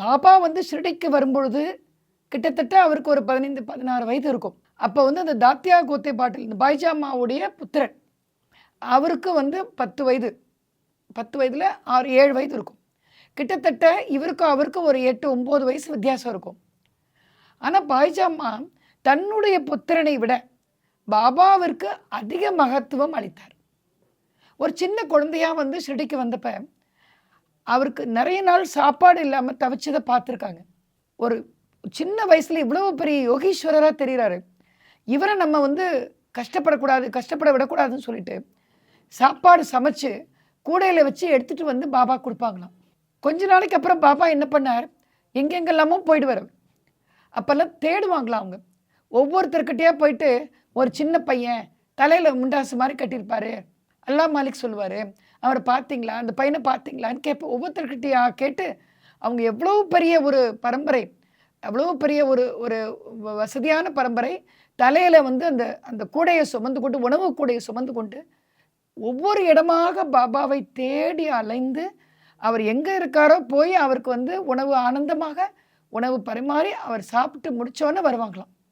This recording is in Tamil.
பாபா வந்து ஷிரடிக்கு வரும்பொழுது கிட்டத்தட்ட அவருக்கு ஒரு பதினைந்து பதினாறு வயது இருக்கும். அப்போ வந்து அந்த தாத்தியா கோத்தே பாட்டில் இந்த பாய்ஜாமாவுடைய புத்திரன் அவருக்கு வந்து பத்து வயது. பத்து வயதில் ஆறு ஏழு வயது இருக்கும். கிட்டத்தட்ட இவருக்கும் அவருக்கும் ஒரு எட்டு ஒம்பது வயசு வித்தியாசம் இருக்கும். ஆனால் பாய்ஜாமா தன்னுடைய புத்திரனை விட பாபாவிற்கு அதிக மகத்துவம் அளித்தார். ஒரு சின்ன குழந்தையாக வந்து ஷிரடிக்கு வந்தப்போ அவருக்கு நிறைய நாள் சாப்பாடு இல்லாமல் தவிச்சதை பார்த்துருக்காங்க. ஒரு சின்ன வயசுல இவ்வளோ பெரிய யோகீஸ்வரராக தெரிகிறாரு இவரை நம்ம வந்து கஷ்டப்படக்கூடாது கஷ்டப்பட விடக்கூடாதுன்னு சொல்லிட்டு சாப்பாடு சமைச்சு கூடையில் வச்சு எடுத்துகிட்டு வந்து பாபா கொடுப்பாங்களாம். கொஞ்ச நாளைக்கு அப்புறம் பாபா என்ன பண்ணார்? எங்கெங்கெல்லாமோ போயிடுவார். அப்போல்லாம் தேடுவாங்களாம் அவங்க. ஒவ்வொருத்தர்கிட்டயே போயிட்டு ஒரு சின்ன பையன் தலையில் முண்டாசு மாதிரி கட்டியிருப்பாரு. அல்லா மாலிக் சொல்லுவார் அவரை பார்த்தீங்களா? அந்த பையனை பார்த்தீங்களான்னு கேட்ப ஒவ்வொருத்தர்கிட்டயா கேட்டு அவங்க எவ்வளோ பெரிய ஒரு பரம்பரை எவ்வளோ பெரிய ஒரு ஒரு வசதியான பரம்பரை தலையில் வந்து அந்த அந்த கூடையை சுமந்து கொண்டு உணவு கூடையை சுமந்து கொண்டு ஒவ்வொரு இடமாக பாபாவை தேடி அலைந்து அவர் எங்கே இருக்காரோ போய் அவருக்கு வந்து உணவு ஆனந்தமாக உணவு பரிமாறி அவர் சாப்பிட்டு முடிச்சோன்னே வருவாங்களாம்.